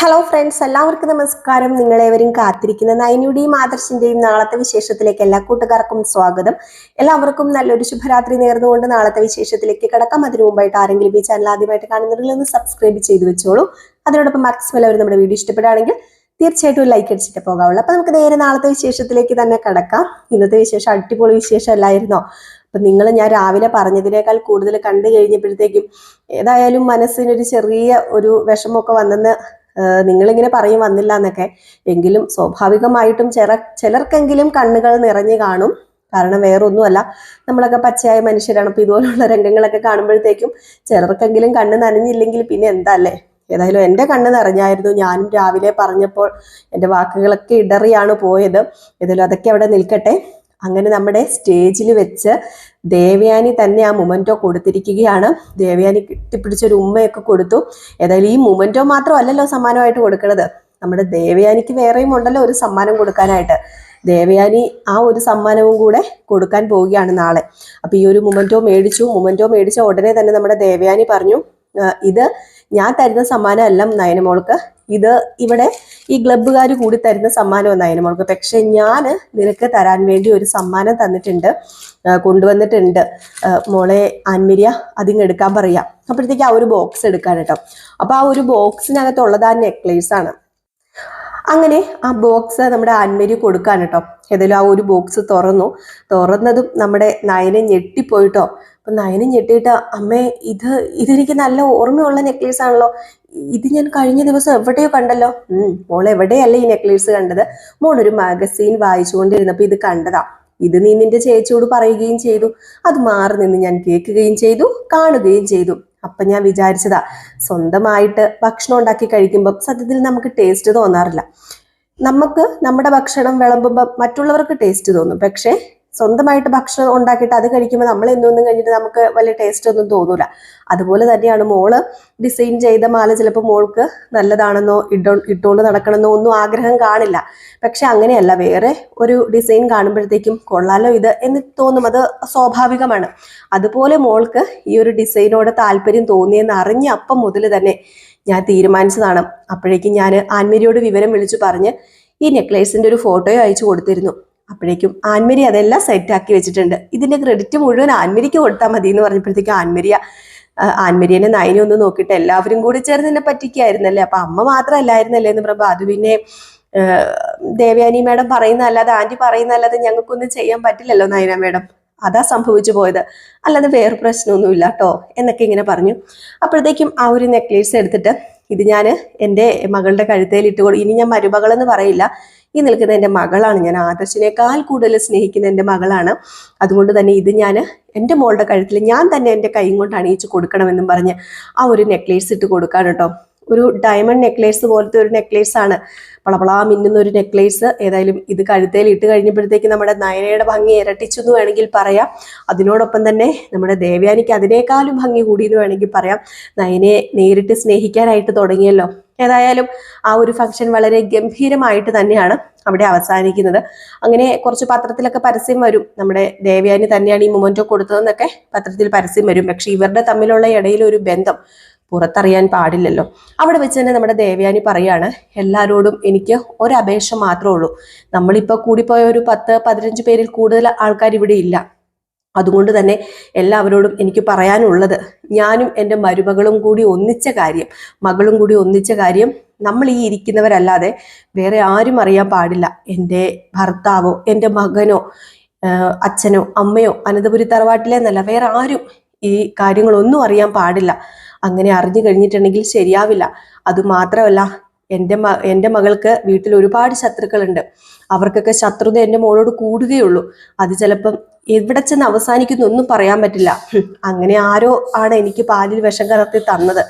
Hello friends എല്ലാവർക്കും നമസ്കാരം. നിങ്ങളേവരും കാത്തിരിക്കുന്ന നൈനയുടെയും ആദർശിന്റെയും നാളത്തെ വിശേഷത്തിലേക്ക് എല്ലാ കൂട്ടുകാർക്കും സ്വാഗതം. എല്ലാവർക്കും നല്ലൊരു ശുഭരാത്രി നേർന്നുകൊണ്ട് നാളത്തെ വിശേഷത്തിലേക്ക് കിടക്കാം. അതിനു മുമ്പായിട്ട് ആരെങ്കിലും ഈ ചാനൽ ആദ്യമായിട്ട് കാണുന്നുണ്ടെങ്കിൽ ഒന്ന് സബ്സ്ക്രൈബ് ചെയ്തു വെച്ചോളൂ. അതിനോടൊപ്പം മാക്സിമം എല്ലാവരും നമ്മുടെ വീഡിയോ ഇഷ്ടപ്പെടുകയാണെങ്കിൽ തീർച്ചയായിട്ടും ലൈക്ക് അടിച്ചിട്ട് പോകാവുള്ളൂ. അപ്പൊ നമുക്ക് നേരെ നാളത്തെ വിശേഷത്തിലേക്ക് തന്നെ കിടക്കാം. ഇന്നത്തെ വിശേഷം അടിപൊളി വിശേഷം അല്ലായിരുന്നോ അപ്പൊ നിങ്ങൾ ഞാൻ രാവിലെ പറഞ്ഞതിനേക്കാൾ കൂടുതൽ കണ്ടു കഴിഞ്ഞപ്പോഴത്തേക്കും ഏതായാലും മനസ്സിനൊരു ചെറിയ ഒരു വിഷമമൊക്കെ വന്നെന്ന് നിങ്ങളിങ്ങനെ പറയും വന്നില്ല എന്നൊക്കെ. എങ്കിലും സ്വാഭാവികമായിട്ടും ചില ചിലർക്കെങ്കിലും കണ്ണുകൾ നിറഞ്ഞു കാണും. കാരണം വേറൊന്നുമല്ല നമ്മളൊക്കെ പച്ചയായ മനുഷ്യരാണ്. അപ്പൊ ഇതുപോലുള്ള രംഗങ്ങളൊക്കെ കാണുമ്പോഴത്തേക്കും ചിലർക്കെങ്കിലും കണ്ണ് നനഞ്ഞില്ലെങ്കിൽ പിന്നെ എന്താ അല്ലേ? ഏതായാലും എന്റെ കണ്ണ് നിറഞ്ഞായിരുന്നു ഞാനും രാവിലെ പറഞ്ഞപ്പോൾ എന്റെ വാക്കുകളൊക്കെ ഇടറിയാണ് പോയത്. ഏതായാലും അതൊക്കെ അവിടെ നിൽക്കട്ടെ. അങ്ങനെ നമ്മുടെ സ്റ്റേജിൽ വെച്ച് ദേവയാനി തന്നെ ആ മൊമെന്റോ കൊടുത്തിരിക്കുകയാണ്. ദേവയാനി കിട്ടിപ്പിടിച്ചൊരു ഉമ്മയൊക്കെ കൊടുത്തു. ഏതായാലും ഈ മൊമെന്റോ മാത്രമല്ലല്ലോ സമ്മാനമായിട്ട് കൊടുക്കുന്നത് നമ്മുടെ ദേവയാനിക്ക് വേറെയും ഉണ്ടല്ലോ ഒരു സമ്മാനം കൊടുക്കാനായിട്ട്. ദേവയാനി ആ ഒരു സമ്മാനവും കൂടെ കൊടുക്കാൻ പോവുകയാണ് നാളെ. അപ്പൊ ഈ ഒരു മൊമെന്റോ മേടിച്ചു. മൊമെന്റോ മേടിച്ച ഉടനെ തന്നെ നമ്മുടെ ദേവയാനി പറഞ്ഞു ഇത് ഞാൻ തരുന്ന സമ്മാനമല്ല നയനമോൾക്ക്. ഇത് ഇവിടെ ഈ ക്ലബ്ബുകാർ കൂടി തരുന്ന സമ്മാനം ഒന്നായിരുന്നു മോൾക്ക്. പക്ഷെ ഞാൻ നിനക്ക് തരാൻ വേണ്ടി ഒരു സമ്മാനം തന്നിട്ടുണ്ട്. കൊണ്ടുവന്നിട്ടുണ്ട്. മോളെ ആൻമിരിയ അതിങ്ങ് എടുക്കാൻ പറയാം. അപ്പോഴത്തേക്ക് ആ ഒരു ബോക്സ് എടുക്കാൻ കേട്ടോ. അപ്പൊ ആ ഒരു ബോക്സിനകത്തുള്ളത് ആ നെക്ലേസ് ആണ്. അങ്ങനെ ആ ബോക്സ് നമ്മുടെ ആൻമരി കൊടുക്കാൻ കേട്ടോ. ഏതായാലും ആ ഒരു ബോക്സ് തുറന്നു. തുറന്നതും നമ്മുടെ നയനെ ഞെട്ടിപ്പോയിട്ടോ. അപ്പൊ നയനും ഞെട്ടിയിട്ട് അമ്മേ ഇത് ഇതെനിക്ക് നല്ല ഓർമ്മയുള്ള നെക്ലേസ് ആണല്ലോ. ഇത് ഞാൻ കഴിഞ്ഞ ദിവസം എവിടെയോ കണ്ടല്ലോ. മോൾ എവിടെയല്ല ഈ നെക്ലേസ് കണ്ടത്. മോൾ ഒരു മാഗസീൻ വായിച്ചുകൊണ്ടിരുന്നപ്പോൾ ഇത് കണ്ടതാ. ഇത് നീ നിന്റെ ചേച്ചിയോട് പറയുകയും ചെയ്തു. അത് മാറി നിന്ന് ഞാൻ കേൾക്കുകയും ചെയ്തു കാണുകയും ചെയ്തു. അപ്പൊ ഞാൻ വിചാരിച്ചതാ സ്വന്തമായിട്ട് ഭക്ഷണം ഉണ്ടാക്കി കഴിക്കുമ്പോൾ സത്യത്തിൽ നമുക്ക് ടേസ്റ്റ് തോന്നാറില്ല. നമുക്ക് നമ്മുടെ ഭക്ഷണം വിളമ്പുമ്പോൾ മറ്റുള്ളവർക്ക് ടേസ്റ്റ് തോന്നും. പക്ഷേ സ്വന്തമായിട്ട് ഭക്ഷണം ഉണ്ടാക്കിയിട്ട് അത് കഴിക്കുമ്പോൾ നമ്മൾ എന്നൊന്നും കഴിഞ്ഞിട്ട് നമുക്ക് വലിയ ടേസ്റ്റ് ഒന്നും തോന്നൂല. അതുപോലെ തന്നെയാണ് മോൾ ഡിസൈൻ ചെയ്ത മാല ചിലപ്പോൾ മോൾക്ക് നല്ലതാണെന്നോ ഇട്ടോ ഇട്ടുകൊണ്ട് നടക്കണമെന്നോ ഒന്നും ആഗ്രഹം കാണില്ല. പക്ഷെ അങ്ങനെയല്ല വേറെ ഒരു ഡിസൈൻ കാണുമ്പോഴത്തേക്കും കൊള്ളാലോ ഇത് എന്ന് തോന്നും. അത് സ്വാഭാവികമാണ്. അതുപോലെ മോൾക്ക് ഈ ഒരു ഡിസൈനോട് താല്പര്യം തോന്നിയെന്ന് അറിഞ്ഞ അപ്പം മുതൽ തന്നെ ഞാൻ തീരുമാനിച്ചതാണ്. അപ്പോഴേക്കും ഞാൻ ആൻമരിയോട് വിവരം വിളിച്ചു പറഞ്ഞ് ഈ നെക്ലേസിന്റെ ഒരു ഫോട്ടോയോ അയച്ചു കൊടുത്തിരുന്നു. അപ്പോഴേക്കും ആൻമരി അതെല്ലാം സെറ്റ് ആക്കി വെച്ചിട്ടുണ്ട്. ഇതിന്റെ ക്രെഡിറ്റ് മുഴുവൻ ആൻമരിക്ക് കൊടുത്താൽ മതി എന്ന് പറഞ്ഞപ്പോഴത്തേക്ക് ആൻമരിയ ആൻമരിയനെ നയനെ ഒന്ന് നോക്കിയിട്ട് എല്ലാവരും കൂടി ചേർന്ന് എന്നെ പറ്റിക്കായിരുന്നല്ലേ? അപ്പൊ അമ്മ മാത്രമല്ലായിരുന്നല്ലേ എന്ന് പറയുമ്പോൾ അത് പിന്നെ ദേവയാനി മാഡം പറയുന്ന അല്ലാതെ ആന്റി പറയുന്ന അല്ലാതെ ഞങ്ങൾക്കൊന്നും ചെയ്യാൻ പറ്റില്ലല്ലോ നയന മാഡം. അതാ സംഭവിച്ചു പോയത്. അല്ലാതെ വേറെ പ്രശ്നമൊന്നുമില്ല കേട്ടോ എന്നൊക്കെ ഇങ്ങനെ പറഞ്ഞു. അപ്പോഴത്തേക്കും ആ ഒരു നെക്ലേസ് എടുത്തിട്ട് ഇത് ഞാൻ എന്റെ മകളുടെ കഴുത്തേൽ ഇട്ട് കൊടുക്കും ഇനി ഞാൻ മരുമകളെന്ന് പറയില്ല. ഈ നിൽക്കുന്ന എന്റെ മകളാണ് ഞാൻ. ആദർശിനേക്കാൾ കൂടുതൽ സ്നേഹിക്കുന്ന എന്റെ മകളാണ്. അതുകൊണ്ട് തന്നെ ഇത് ഞാൻ എന്റെ മോളുടെ കഴുത്തിൽ ഞാൻ തന്നെ എന്റെ കൈ കൊണ്ട് അണിയിച്ച് കൊടുക്കണമെന്നും പറഞ്ഞ് ആ ഒരു നെക്ലേസ് ഇട്ട് കൊടുക്കാൻ കേട്ടോ. ഒരു ഡയമണ്ട് നെക്ലേസ് പോലത്തെ ഒരു നെക്ലേസ് ആണ്. പളപളാ മിന്നുന്ന ഒരു നെക്ലേസ് ഏതായാലും ഇത് കഴുത്തേൽ ഇട്ട് കഴിഞ്ഞപ്പോഴത്തേക്ക് നമ്മുടെ നയനയുടെ ഭംഗി ഇരട്ടിച്ചു എന്ന് വേണമെങ്കിൽ പറയാം. അതിനോടൊപ്പം തന്നെ നമ്മുടെ ദേവ്യാനിക്ക് അതിനേക്കാളും ഭംഗി കൂടി എന്ന് വേണമെങ്കിൽ പറയാം. നയനയെ നേരിട്ട് സ്നേഹിക്കാനായിട്ട് തുടങ്ങിയല്ലോ. ഏതായാലും ആ ഒരു ഫംഗ്ഷൻ വളരെ ഗംഭീരമായിട്ട് തന്നെയാണ് അവിടെ അവസാനിക്കുന്നത്. അങ്ങനെ കുറച്ച് പത്രത്തിലൊക്കെ പരസ്യം വരും. നമ്മുടെ ദേവയാനി തന്നെയാണ് ഈ മൊമെന്റോ കൊടുത്തതെന്നൊക്കെ പത്രത്തിൽ പരസ്യം വരും. പക്ഷെ ഇവരുടെ തമ്മിലുള്ള ഇടയിൽ ഒരു ബന്ധം പുറത്തറിയാൻ പാടില്ലല്ലോ. അവിടെ വെച്ച് തന്നെ നമ്മുടെ ദേവയാനി പറയാണ് എല്ലാവരോടും എനിക്ക് ഒരപേക്ഷ മാത്രമേ ഉള്ളൂ. നമ്മളിപ്പോൾ കൂടിപ്പോയ ഒരു പത്ത് പതിനഞ്ച് പേരിൽ കൂടുതൽ ആൾക്കാർ ഇവിടെ ഇല്ല. അതുകൊണ്ട് തന്നെ എല്ലാവരോടും എനിക്ക് പറയാനുള്ളത് ഞാനും എന്റെ മരുമകളും കൂടി ഒന്നിച്ച കാര്യം മകളും കൂടി ഒന്നിച്ച കാര്യം നമ്മൾ ഈ ഇരിക്കുന്നവരല്ലാതെ വേറെ ആരും അറിയാൻ പാടില്ല. എന്റെ ഭർത്താവോ എന്റെ മകനോ അച്ഛനോ അമ്മയോ അനന്തപുരി തറവാട്ടിലെന്നല്ല വേറെ ആരും ഈ കാര്യങ്ങളൊന്നും അറിയാൻ പാടില്ല. അങ്ങനെ അറിഞ്ഞു കഴിഞ്ഞിട്ടുണ്ടെങ്കിൽ ശരിയാവില്ല. അത് മാത്രമല്ല എന്റെ മ എന്റെ മകൾക്ക് വീട്ടിൽ ഒരുപാട് ശത്രുക്കളുണ്ട്. അവർക്കൊക്കെ ശത്രുത എന്റെ മോളോട് കൂടുകയുള്ളൂ. അത് ചിലപ്പം എവിടെ ചെന്ന് അവസാനിക്കുന്നു ഒന്നും പറയാൻ പറ്റില്ല. അങ്ങനെ ആരോ ആണ് എനിക്ക് പാലിൽ വിഷം കലർത്തി തന്നത്.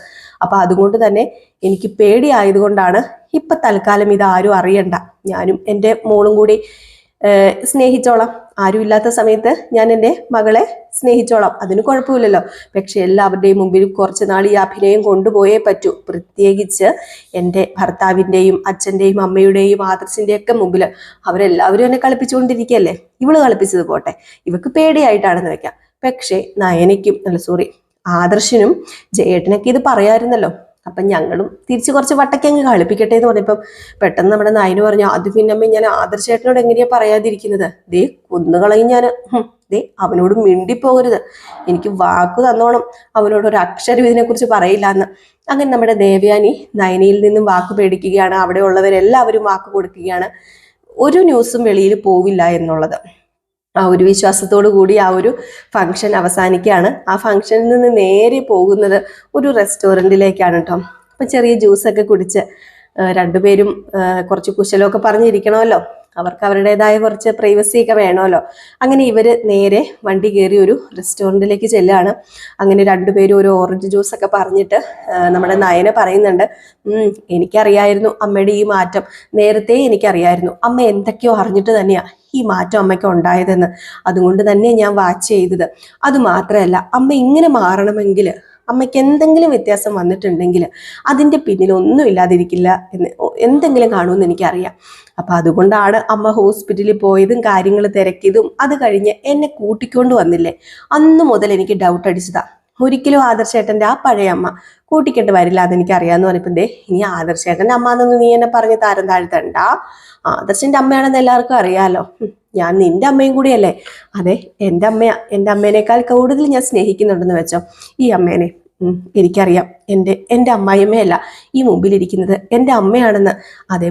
അപ്പൊ അതുകൊണ്ട് തന്നെ എനിക്ക് പേടിയായതുകൊണ്ടാണ് ഇപ്പൊ തൽക്കാലം ഇത് ആരും അറിയണ്ട. ഞാനും എന്റെ മോളും കൂടി സ്നേഹിച്ചോളാം. ആരുമില്ലാത്ത സമയത്ത് ഞാൻ എന്റെ മകളെ സ്നേഹിച്ചോളാം. അതിന് കുഴപ്പമില്ലല്ലോ. പക്ഷെ എല്ലാവരുടെയും മുമ്പിൽ കുറച്ച് നാൾ ഈ അഭിനയം കൊണ്ടുപോയേ പറ്റൂ. പ്രത്യേകിച്ച് എന്റെ ഭർത്താവിന്റെയും അച്ഛന്റെയും അമ്മയുടെയും ആദർശിന്റെയും ഒക്കെ മുമ്പിൽ അവരെല്ലാവരും എന്നെ കളിപ്പിച്ചുകൊണ്ടിരിക്കുകയല്ലേ? ഇവൾ കളിപ്പിച്ചത് പോട്ടെ. ഇവക്ക് പേടിയായിട്ടാണെന്ന് വെക്കാം പക്ഷേ നയനയ്ക്കും അല്ല സോറി ആദർശിനും ജയേട്ടനൊക്കെ ഇത് പറയായിരുന്നല്ലോ. അപ്പം ഞങ്ങളും തിരിച്ച് കുറച്ച് വട്ടക്കങ്ങ് കളിപ്പിക്കട്ടെ എന്ന് പറഞ്ഞപ്പം പെട്ടെന്ന് നമ്മുടെ നായന് പറഞ്ഞു അത് പിന്നെ അമ്മ ഞാൻ ആദർശേട്ടനോട് എങ്ങനെയാ പറയാതിരിക്കുന്നത്? ദേ കുന്നുകളയും ഞാൻ. ദേ അവനോട് മിണ്ടിപ്പോകരുത്. എനിക്ക് വാക്ക് തന്നോണം. അവനോട് ഒരു അക്ഷരം ഇതിനെക്കുറിച്ച് പറയില്ല എന്ന്. അങ്ങനെ നമ്മുടെ ദേവയാനി നയനിയിൽ നിന്നും വാക്ക് പേടിക്കുകയാണ്. അവിടെ ഉള്ളവരെല്ലാവരും വാക്ക് കൊടുക്കുകയാണ്. ഒരു ന്യൂസും വെളിയിൽ പോവില്ല എന്നുള്ളത്. ആ ഒരു വിശ്വാസത്തോടു കൂടി ആ ഒരു ഫംഗ്ഷൻ അവസാനിക്കുകയാണ്. ആ ഫംഗ്ഷനിൽ നിന്ന് നേരെ പോകുന്നത് ഒരു റെസ്റ്റോറന്റിലേക്കാണ് കേട്ടോ അപ്പം ചെറിയ ജ്യൂസൊക്കെ കുടിച്ച് രണ്ടുപേരും കുറച്ച് കുശലമൊക്കെ പറഞ്ഞിരിക്കണമല്ലോ. അവർക്ക് അവരുടേതായ കുറച്ച് പ്രൈവസി ഒക്കെ വേണമല്ലോ. അങ്ങനെ ഇവർ നേരെ വണ്ടി കയറി ഒരു റെസ്റ്റോറന്റിലേക്ക് ചെല്ലുകയാണ്. അങ്ങനെ രണ്ടുപേരും ഒരു ഓറഞ്ച് ജ്യൂസ് ഒക്കെ പറഞ്ഞിട്ട് നമ്മുടെ നയന പറയുന്നുണ്ട് "ഉം, എനിക്കറിയായിരുന്നു അമ്മയുടെ ഈ മാറ്റം. നേരത്തെ എനിക്കറിയായിരുന്നു. അമ്മ എന്തൊക്കെയോ അറിഞ്ഞിട്ട് തന്നെയാ. ഈ മാറ്റം അമ്മയ്ക്ക് ഉണ്ടായതെന്ന്. അതുകൊണ്ട് തന്നെ ഞാൻ വാച്ച് ചെയ്തത്. അത് മാത്രമല്ല അമ്മ ഇങ്ങനെ മാറണമെങ്കിൽ അമ്മയ്ക്ക് എന്തെങ്കിലും വ്യത്യാസം വന്നിട്ടുണ്ടെങ്കിൽ അതിന്റെ പിന്നിലൊന്നും ഇല്ലാതിരിക്കില്ല എന്ന് എന്തെങ്കിലും കാണുമെന്ന് എനിക്കറിയാം. അപ്പം അതുകൊണ്ടാണ് അമ്മ ഹോസ്പിറ്റലിൽ പോയതും കാര്യങ്ങൾ തിരക്കിയതും അത് കഴിഞ്ഞ് എന്നെ കൂട്ടിക്കൊണ്ട് വന്നില്ലേ? അന്ന് മുതൽ എനിക്ക് ഡൗട്ട് അടിച്ചതാ. ഒരിക്കലും ആദർശേട്ടന്റെ ആ പഴയ അമ്മ കൂട്ടിക്കെട്ട് വരില്ല അതെനിക്ക് എനിക്ക് അറിയാമെന്ന് പറഞ്ഞപ്പോൾ ദേ ഇനി ആദർശേട്ടന്റെ അമ്മ എന്നൊന്ന് നീ എന്നെ പറഞ്ഞ് താരം താഴ്ത്തണ്ട. ആദർശന്റെ അമ്മയാണെന്ന് എല്ലാവർക്കും അറിയാലോ. ഞാൻ നിന്റെ അമ്മയും കൂടിയല്ലേ? അതെ എന്റെ അമ്മയാ. എന്റെ അമ്മേനേക്കാൾ കൂടുതൽ ഞാൻ സ്നേഹിക്കുന്നുണ്ടെന്ന് വെച്ചോ. ഈ അമ്മേനെ എനിക്കറിയാം. എന്റെ എന്റെ അമ്മായിയമ്മയല്ല ഈ മുമ്പിലിരിക്കുന്നത്. എന്റെ അമ്മയാണെന്ന്. അതേ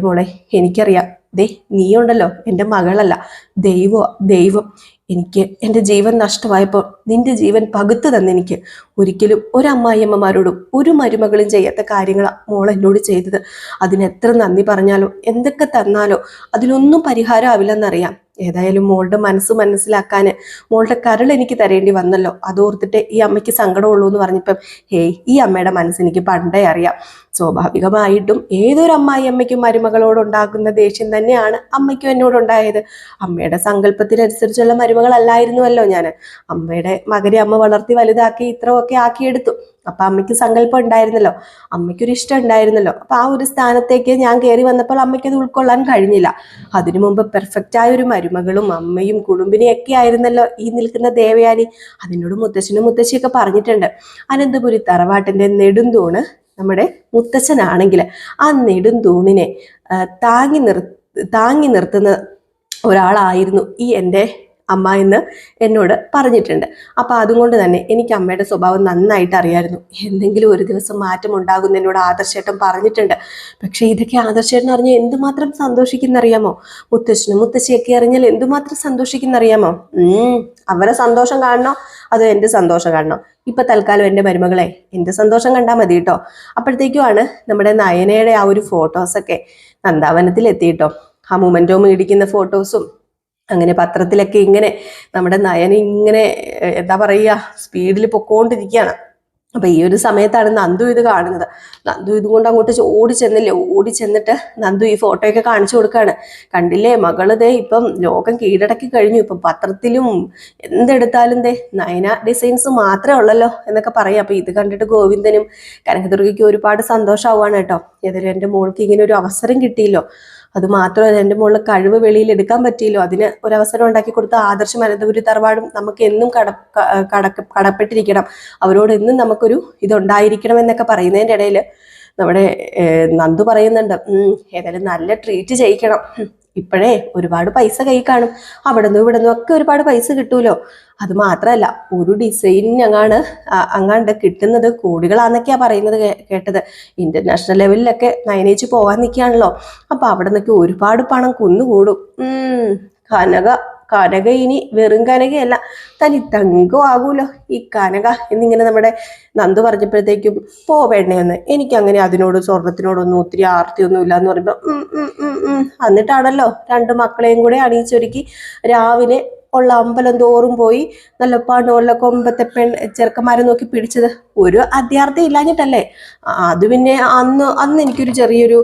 എനിക്കറിയാം. ദേ നീയുണ്ടല്ലോ എന്റെ മകളല്ല ദൈവോ ദൈവം എനിക്ക് എന്റെ ജീവൻ നഷ്ടമായപ്പോൾ നിന്റെ ജീവൻ പകുത്തു തന്നെനിക്ക് ഒരിക്കലും ഒരു അമ്മായിയമ്മമാരോടും ഒരു മരുമകളും ചെയ്യാത്ത കാര്യങ്ങളാണ് മോൾ എന്നോട് ചെയ്തത്. അതിനെത്ര നന്ദി പറഞ്ഞാലോ എന്തൊക്കെ തന്നാലോ അതിനൊന്നും പരിഹാരം ആവില്ലെന്നറിയാം. ഏതായാലും മോളുടെ മനസ്സ് മനസ്സിലാക്കാൻ മോളുടെ കരൾ എനിക്ക് തരേണ്ടി വന്നല്ലോ. അതോർത്തിട്ട് ഈ അമ്മയ്ക്ക് സങ്കടമുള്ളൂ എന്ന് പറഞ്ഞപ്പം ഹേയ് ഈ അമ്മയുടെ മനസ്സ് എനിക്ക് പണ്ടേ അറിയാം. സ്വാഭാവികമായിട്ടും ഏതൊരു അമ്മായി അമ്മയ്ക്കും മരുമകളോടുണ്ടാകുന്ന ദേഷ്യം തന്നെയാണ് അമ്മയ്ക്കും എന്നോടുണ്ടായത് അമ്മയുടെ സങ്കല്പത്തിനനുസരിച്ചുള്ള മരുമകളല്ലായിരുന്നുവല്ലോ ഞാൻ അമ്മയുടെ മകനെ അമ്മ വളർത്തി വലുതാക്കി ഇത്രയൊക്കെ ആക്കിയെടുത്തു. അപ്പൊ അമ്മയ്ക്ക് സങ്കല്പം ഉണ്ടായിരുന്നല്ലോ. അമ്മയ്ക്കൊരു ഇഷ്ടം ഉണ്ടായിരുന്നല്ലോ. അപ്പൊ ആ ഒരു സ്ഥാനത്തേക്ക് ഞാൻ കയറി വന്നപ്പോൾ അമ്മയ്ക്ക് അത് ഉൾക്കൊള്ളാൻ കഴിഞ്ഞില്ല. അതിനു മുമ്പ് ആയ ഒരു മരുമകളും അമ്മയും കുടുംബിനെയൊക്കെ ആയിരുന്നല്ലോ ഈ നിൽക്കുന്ന ദേവയാനി. അതിനോട് മുത്തശ്ശനും മുത്തശ്ശിയൊക്കെ പറഞ്ഞിട്ടുണ്ട്. അനന്തപുരി തറവാട്ടിന്റെ നെടുന്തൂണ് നമ്മുടെ മുത്തച്ഛനാണെങ്കിൽ ആ നെടുന്തൂണിനെ തൂണിനെ താങ്ങി നിർ താങ്ങി നിർത്തുന്ന ഒരാളായിരുന്നു ഈ എന്റെ അമ്മ എന്ന് എന്നോട് പറഞ്ഞിട്ടുണ്ട്. അപ്പം അതുകൊണ്ട് തന്നെ എനിക്ക് അമ്മയുടെ സ്വഭാവം നന്നായിട്ട് അറിയായിരുന്നു. എന്തെങ്കിലും ഒരു ദിവസം മാറ്റം ഉണ്ടാകുന്ന എന്നോട് ആദർശേട്ടൻ പറഞ്ഞിട്ടുണ്ട്. പക്ഷേ ഇതൊക്കെ ആദർശേട്ടൻ അറിഞ്ഞ് എന്തുമാത്രം സന്തോഷിക്കുന്നറിയാമോ മുത്തശ്ശനും മുത്തശ്ശിയൊക്കെ അറിഞ്ഞാൽ എന്തുമാത്രം സന്തോഷിക്കുന്നറിയാമോ അവരെ സന്തോഷം കാണണോ? അതോ എന്റെ സന്തോഷം കാണണോ? ഇപ്പൊ തൽക്കാലം എന്റെ മരുമകളെ എന്റെ സന്തോഷം കണ്ടാൽ മതി കേട്ടോ. അപ്പോഴത്തേക്കുമാണ് നമ്മുടെ നയനയുടെ ആ ഒരു ഫോട്ടോസൊക്കെ നന്ദാവനത്തിൽ എത്തിയിട്ടോ ആ മൊമെന്റോ മേടിക്കുന്ന ഫോട്ടോസും അങ്ങനെ പത്രത്തിലൊക്കെ ഇങ്ങനെ നമ്മുടെ നയന ഇങ്ങനെ എന്താ പറയുക സ്പീഡിൽ പൊക്കോണ്ടിരിക്കുകയാണ്. അപ്പൊ ഈ ഒരു സമയത്താണ് നന്ദു ഇത് കാണുന്നത്. നന്ദു ഇതുകൊണ്ട് അങ്ങോട്ട് ഓടി ചെന്നില്ലേ? ഓടി ചെന്നിട്ട് നന്ദു ഈ ഫോട്ടോയൊക്കെ കാണിച്ചു കൊടുക്കാണ് കണ്ടില്ലേ? മകൾ ദേ ഇപ്പം ലോകം കീഴടക്കി കഴിഞ്ഞു. ഇപ്പം പത്രത്തിലും എന്തെടുത്താലും ദേ നയന ഡിസൈൻസ് മാത്രമേ ഉള്ളല്ലോ എന്നൊക്കെ പറയാം. അപ്പൊ ഇത് കണ്ടിട്ട് ഗോവിന്ദനും കനകദുർഗയ്ക്കും ഒരുപാട് സന്തോഷമാവാണ് കേട്ടോ. ഏതായാലും എന്റെ മോൾക്ക് ഇങ്ങനെ ഒരു അവസരം കിട്ടിയല്ലോ. അത് മാത്രമല്ല എന്റെ മുകളിൽ കഴിവ് വെളിയിൽ എടുക്കാൻ പറ്റിയല്ലോ. അതിന് ഒരു അവസരം ഉണ്ടാക്കി കൊടുത്ത ആദർശം അനന്തപുരി തറവാടും നമുക്ക് എന്നും കട കടപ്പെട്ടിരിക്കണം. അവരോട് എന്നും നമുക്കൊരു ഇതുണ്ടായിരിക്കണം എന്നൊക്കെ പറയുന്നതിന്റെ ഇടയിൽ നമ്മുടെ നന്ദു പറയുന്നുണ്ട്. "ഉം, ഏതായാലും നല്ല ട്രീറ്റ് ചെയ്യിക്കണം. ഇപ്പോഴേ ഒരുപാട് പൈസ കൈ കാണും. അവിടെ നിന്നും ഇവിടെ നിന്നും ഒക്കെ ഒരുപാട് പൈസ കിട്ടൂലോ? അത് മാത്രമല്ല ഒരു ഡിസൈൻ അങ്ങാണ് ആ- അങ്ങാണ്ട് കിട്ടുന്നത് കോടികളാന്നൊക്കെയാ പറയുന്നത് കേട്ടത്. ഇന്റർനാഷണൽ ലെവലിലൊക്കെ നയനേച്ച് പോകാൻ നിൽക്കുകയാണല്ലോ അപ്പൊ അവിടെ നിന്നൊക്കെ ഒരുപാട് പണം കുന്നുകൂടും. കനക കനക ഇനി വെറും കനകയല്ല തനി തങ്കോ ആകൂലോ ഈ കനക എന്നിങ്ങനെ നമ്മുടെ നന്ദു പറഞ്ഞപ്പോഴത്തേക്കും പോവേണ്ടേന്ന് എനിക്ക് അങ്ങനെ അതിനോട് സ്വർണത്തിനോടൊന്നും ഒത്തിരി ആർത്തിയൊന്നും ഇല്ല എന്ന് പറയുമ്പോൾ. എന്നിട്ടാണല്ലോ രണ്ട് മക്കളെയും കൂടെ അണിയിച്ചൊരുക്കി രാവിലെ ഉള്ള അമ്പലം തോറും പോയി നല്ല പണമുള്ള കൊമ്പത്തെ പെൺ ചെറുക്കന്മാരെ നോക്കി പിടിച്ചത് ഒരു അധ്യാർത്ഥി ഇല്ലാഞ്ഞിട്ടല്ലേ. അത് പിന്നെ അന്ന് അന്ന് എനിക്കൊരു ചെറിയൊരു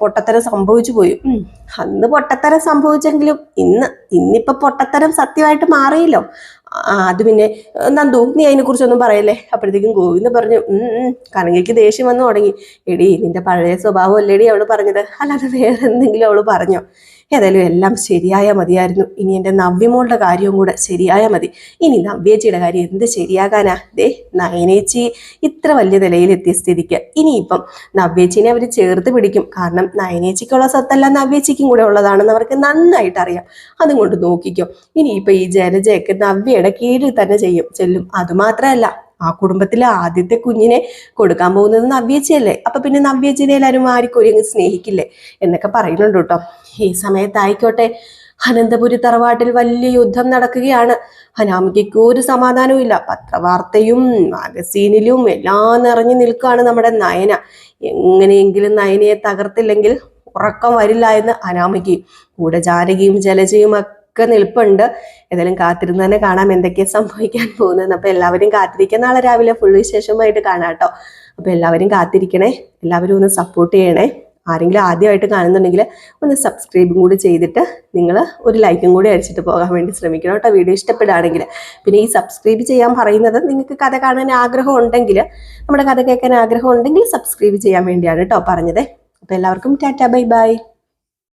പൊട്ടത്തരം സംഭവിച്ചു പോയി. അന്ന് പൊട്ടത്തരം സംഭവിച്ചെങ്കിലും ഇന്ന് ഇന്നിപ്പോ പൊട്ടത്തരം സത്യമായിട്ട് മാറിയില്ലോ. അത് പിന്നെ നന്ദു നീ അതിനെ കുറിച്ചൊന്നും പറയല്ലേ? അപ്പോഴത്തേക്കും ഗോവിന്ദ് പറഞ്ഞു കനകയ്ക്ക് ദേഷ്യം വന്നു തുടങ്ങി. എടി നിന്റെ പഴയ സ്വഭാവം അല്ലേടി അവൾ പറഞ്ഞത്? അല്ലാതെ വേറെ എന്തെങ്കിലും അവൾ പറഞ്ഞോ? ഏതായാലും എല്ലാം ശരിയായാൽ മതിയായിരുന്നു. ഇനി എന്റെ നവ്യമോളുടെ കാര്യവും കൂടെ ശരിയായാൽ മതി. ഇനി നവ്യേച്ചിയുടെ കാര്യം എന്ത് ശരിയാകാനാ? ദേ നയനേച്ചി ഇത്ര വലിയ നിലയിലെത്തിയ സ്ഥിതിക്ക്. ഇനിയിപ്പം നവ്യേച്ചിനെ അവർ ചേർത്ത് പിടിക്കും. കാരണം നയനേച്ചിക്കുള്ള സ്വത്തല്ല നവ്യേച്ചിക്കും കൂടെ ഉള്ളതാണെന്ന് അവർക്ക് നന്നായിട്ട് അറിയാം. അതും കൊണ്ട് നോക്കിക്കോ. ഇനിയിപ്പോൾ ഈ ജലജയൊക്കെ നവ്യയുടെ കീഴിൽ തന്നെ ചെയ്യും. ചെല്ലും. അതുമാത്രമല്ല ആ കുടുംബത്തിലെ ആദ്യത്തെ കുഞ്ഞിനെ കൊടുക്കാൻ പോകുന്നത് നവ്യേച്ചിയല്ലേ? അപ്പൊ പിന്നെ നവ്യേച്ചിനെ എല്ലാവരും ആർക്കും ഒരു സ്നേഹിക്കില്ലേ? എന്നൊക്കെ പറയുന്നുണ്ട് കേട്ടോ. ഈ സമയത്തായിക്കോട്ടെ അനന്തപുരി തറവാട്ടിൽ വലിയ യുദ്ധം നടക്കുകയാണ്. ഹനാമിക്ക് ഒരു സമാധാനവും ഇല്ല പത്രവാർത്തയും മാഗസീനിലും എല്ലാം നിറഞ്ഞു നിൽക്കുകയാണ് നമ്മുടെ നയന. എങ്ങനെയെങ്കിലും നയനയെ തകർത്തില്ലെങ്കിൽ ഉറക്കം വരില്ല എന്ന് അനാമിക്ക് കൂടെ ജാനകിയും ജലജയും ഒക്കെ നിൽപ്പുണ്ട്. ഏതായാലും കാത്തിരുന്ന് തന്നെ കാണാം എന്തൊക്കെയാ സംഭവിക്കാൻ പോകുന്നത് അപ്പൊ എല്ലാവരും കാത്തിരിക്കുക നാളെ രാവിലെ ഫുൾ വിശേഷമായിട്ട് കാണാം കേട്ടോ. അപ്പൊ എല്ലാവരും കാത്തിരിക്കണേ. എല്ലാവരും ഒന്ന് സപ്പോർട്ട് ചെയ്യണേ. ആരെങ്കിലും ആദ്യമായിട്ട് കാണുന്നുണ്ടെങ്കിൽ ഒന്ന് സബ്സ്ക്രൈബും കൂടി ചെയ്തിട്ട് നിങ്ങൾ ഒരു ലൈക്കും കൂടി അടിച്ചിട്ട് പോകാൻ വേണ്ടി ശ്രമിക്കണം കേട്ടോ. വീഡിയോ ഇഷ്ടപ്പെടുകയാണെങ്കിൽ. പിന്നെ ഈ സബ്സ്ക്രൈബ് ചെയ്യാൻ പറയുന്നത് നിങ്ങൾക്ക് കഥ കാണാൻ ആഗ്രഹം ഉണ്ടെങ്കിൽ നമ്മുടെ കഥ കേൾക്കാൻ ആഗ്രഹം ഉണ്ടെങ്കിൽ സബ്സ്ക്രൈബ് ചെയ്യാൻ വേണ്ടിയാണ് കേട്ടോ പറഞ്ഞത്. അപ്പോൾ എല്ലാവർക്കും ടാറ്റ ബൈ ബൈ.